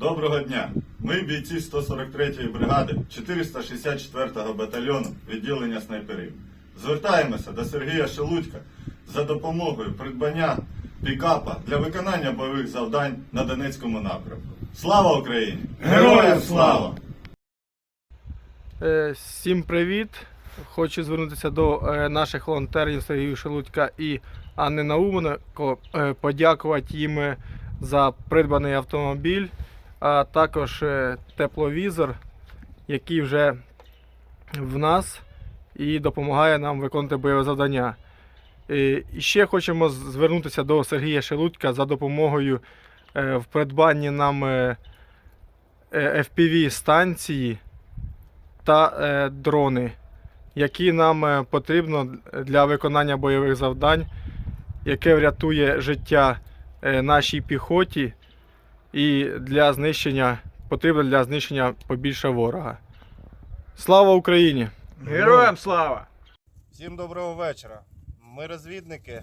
Доброго дня! Ми бійці 143-ї бригади 464-го батальйону відділення снайперів. Звертаємося до Сергія Шелудька за допомогою придбання пікапа для виконання бойових завдань на Донецькому напрямку. Слава Україні! Героям слава! Е, Всім привіт! Хочу звернутися до е, наших волонтерів Сергія Шелудька і Анни Науменко, е, подякувати їм за придбаний автомобіль, а також е, тепловізор, який вже в нас і допомагає нам виконувати бойове завдання. Е, І ще хочемо звернутися до Сергія Шелудька за допомогою е, в придбанні нам FPV станції та дрони, які нам потрібно для виконання бойових завдань, яке врятує життя нашій піхоті і для знищення потрібно для знищення побільше ворога. Слава Україні! Героям слава! Всім доброго вечора. Ми розвідники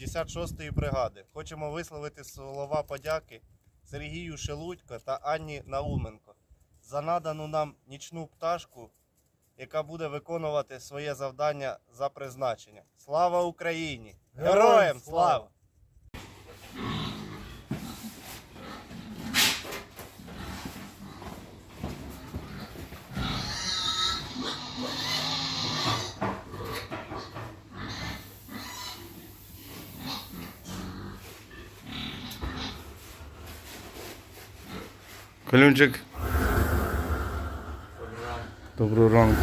56-ї бригади. Хочемо висловити слова подяки Сергію Шелудько та Анні Науменко за надану нам нічну пташку, яка буде виконувати своє завдання за призначенням. Слава Україні! Героям слава! Калюнчик. Доброго ранку.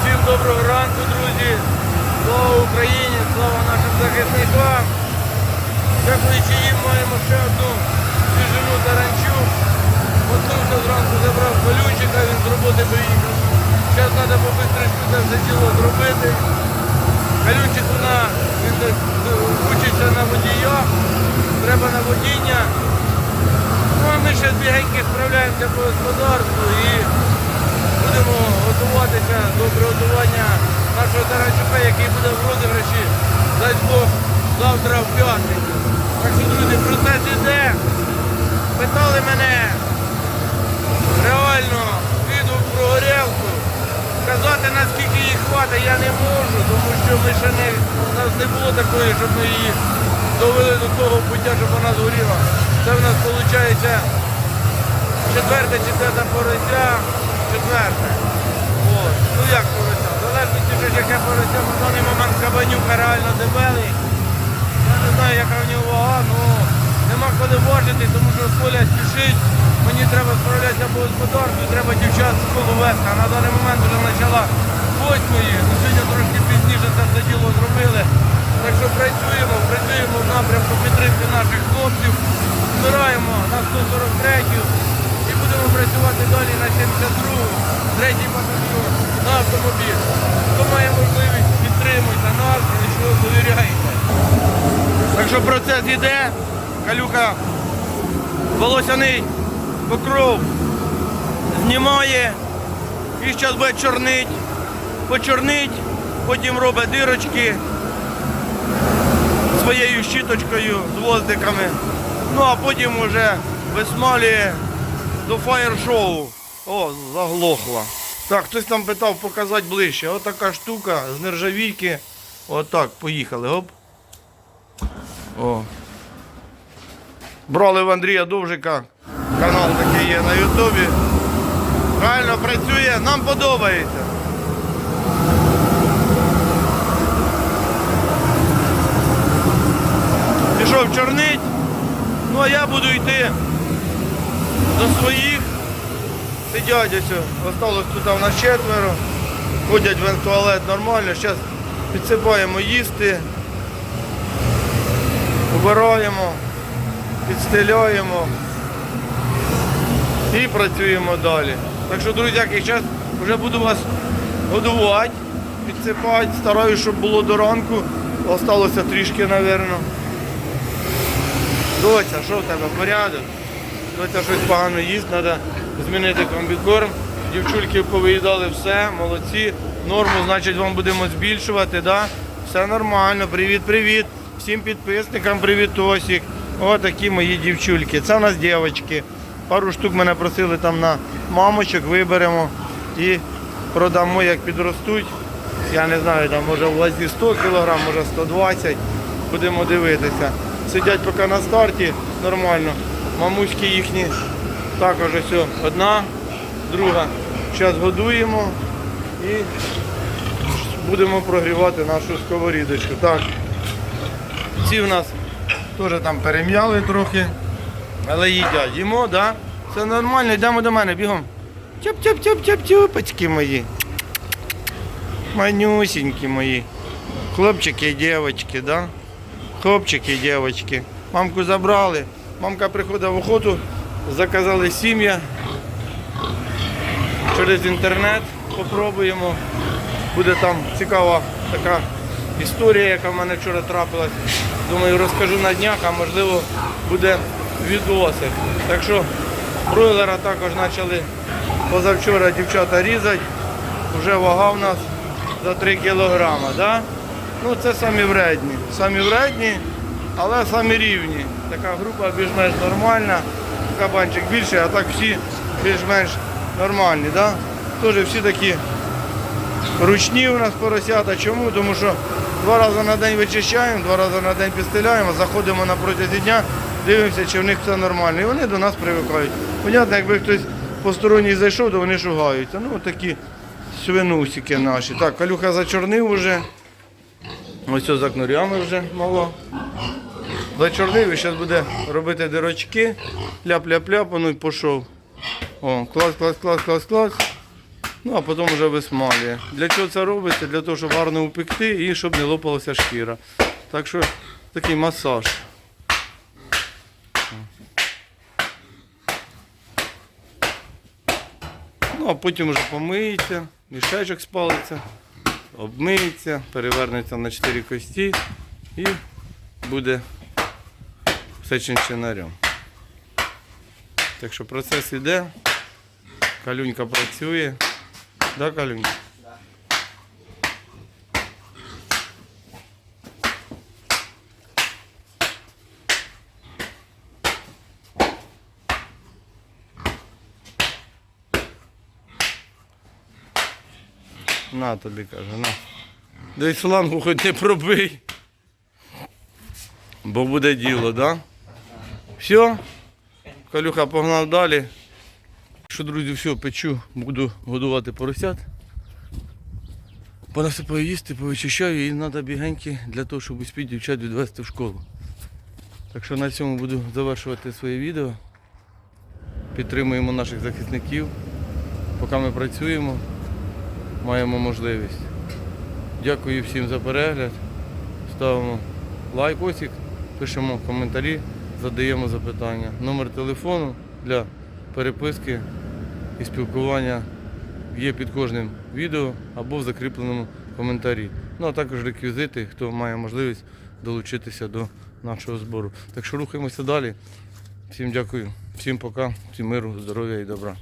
Всім доброго ранку, друзі! Слава Україні! Слава нашим захисникам! Дякуючи їм маємо ще одну свіжину таранчу. Готувся зранку забрав колючика, він з роботи приїхав. Зараз треба побистренько це все діло зробити. Він так, е, учиться на водія, треба на водіння. Ну а ми ще бігеньки справляємося по господарству і будемо готуватися до приготування нашого таранчука, який буде в розіграші, дай Бог, завтра в п'ятницю. Так що, друзі, процес іде. Питали мене реально відгук про горілку. Сказати, наскільки її хватить, я не можу, тому що ми ще не, у нас не було такої, щоб ми її довели до того пуття, щоб вона згоріла. Це в нас виходить четверте чи п'яте порося, четверте. От. Ну як порося? Що яке порося, на даний момент кабанюка реально дебелий. Я не знаю, яка в нього вага, ну нема коли важити, тому що Коля спішить. Мені треба справлятися по господарству, треба дівчат з школу вести. А на даний момент вже почала восьмої, ну сьогодні трошки пізніше це все діло зробили. Так що працюємо, працюємо в напрямку підтримки наших хлопців, збираємо на 143 і будемо працювати далі на 72 третій батальйон на автомобіль. Хто має можливість, підтримуйте нас, якщо довіряєте. Так що процес іде, калюка волосяний покров знімає і зараз буде чорнить, почорнить, потім робить дирочки своєю щіточкою з воздиками. Ну а потім вже висмалює до фаєр-шоу. О, заглохла. Так, хтось там питав показати ближче. Ось така штука з нержавійки. Отак, поїхали. Оп. О. Брали в Андрія Довжика. Канал такий є на Ютубі. Реально працює, нам подобається. Пішов чорнить. Ну а я буду йти до своїх. Сидять ось, осталось тут у нас четверо. Ходять в туалет нормально. Зараз підсипаємо їсти, убираємо, підстеляємо і працюємо далі. Так що, друзяки, зараз вже буду вас годувати, підсипати. Стараюсь, щоб було до ранку. Осталося трішки, мабуть. Доця, що в тебе? Порядок? Доця щось погано їсть, треба змінити комбікорм. Дівчульки повиїдали все, молодці. Норму, значить, вам будемо збільшувати, да? Все нормально. Привіт, привіт. Всім підписникам привіт, Осік. Отакі мої дівчульки. Це у нас дівчатки. Пару штук мене просили там на мамочок, виберемо і продамо, як підростуть. Я не знаю, там може в вазі 100 кг, може 120 Будемо дивитися. Сидять поки на старті нормально. Мамуськи їхні також ось одна, друга. Зараз годуємо і будемо прогрівати нашу сковорідочку. Так. Ці в нас теж там перем'яли трохи, але їдять. Їмо? Да? Все нормально, йдемо до мене, бігом. Тяп-тяп-тяп-тяп-тяпочки мої. Манюсенькі мої. Хлопчики і дівчатки, да? Хлопчики і дівчатки. Мамку забрали. Мамка приходить в охоту, заказали сім'я. Через інтернет попробуємо. Буде там цікава така історія, яка в мене вчора трапилась. Думаю, розкажу на днях, а можливо буде відосик. Так що бройлера також почали позавчора дівчата різати. Вже вага в нас за 3 кілограма. Да? Ну це самі вредні. Самі вредні, але самі рівні. Така група більш-менш нормальна. Кабанчик більший, а так всі більш-менш нормальні. Да? Теж всі такі ручні у нас поросята. Чому? Тому що два рази на день вичищаємо, два рази на день підстеляємо, заходимо на протязі дня, дивимося, чи в них все нормально. І вони до нас привикають. Понятно, якби хтось посторонній зайшов, то вони шугаються. Ну, такі свинусики наші. Так, калюха зачорнив уже. Ось за кнурями вже мало. Зачорнив і зараз буде робити дирочки. Ляп-ляп-ляп, ну і пішов. О, клас, клас, клас, клас, клас. Ну, а потім вже висмалює. Для чого це робиться? Для того, щоб гарно упекти і щоб не лопалася шкіра. Так що такий масаж. Ну, а потім вже помиється, мішечок спалиться, обмиється, перевернеться на 4 кості і буде все чинчинарем. Так що процес іде, калюнька працює. Да, Калюнька? На тобі каже, на. Десь флангу хоч не пробий. Бо буде діло, да? Все. Калюха погнав далі. Що, друзі, все, печу, буду годувати поросят. Понасипаю їсти, повичищаю і треба бігеньки для того, щоб успіти дівчат відвести в школу. Так що на цьому буду завершувати своє відео. Підтримуємо наших захисників. Поки ми працюємо, маємо можливість. Дякую всім за перегляд. Ставимо лайкосик, пишемо коментарі, задаємо запитання. Номер телефону для переписки і спілкування є під кожним відео або в закріпленому коментарі. Ну а також реквізити, хто має можливість долучитися до нашого збору. Так що рухаємося далі. Всім дякую, всім пока, всім миру, здоров'я і добра.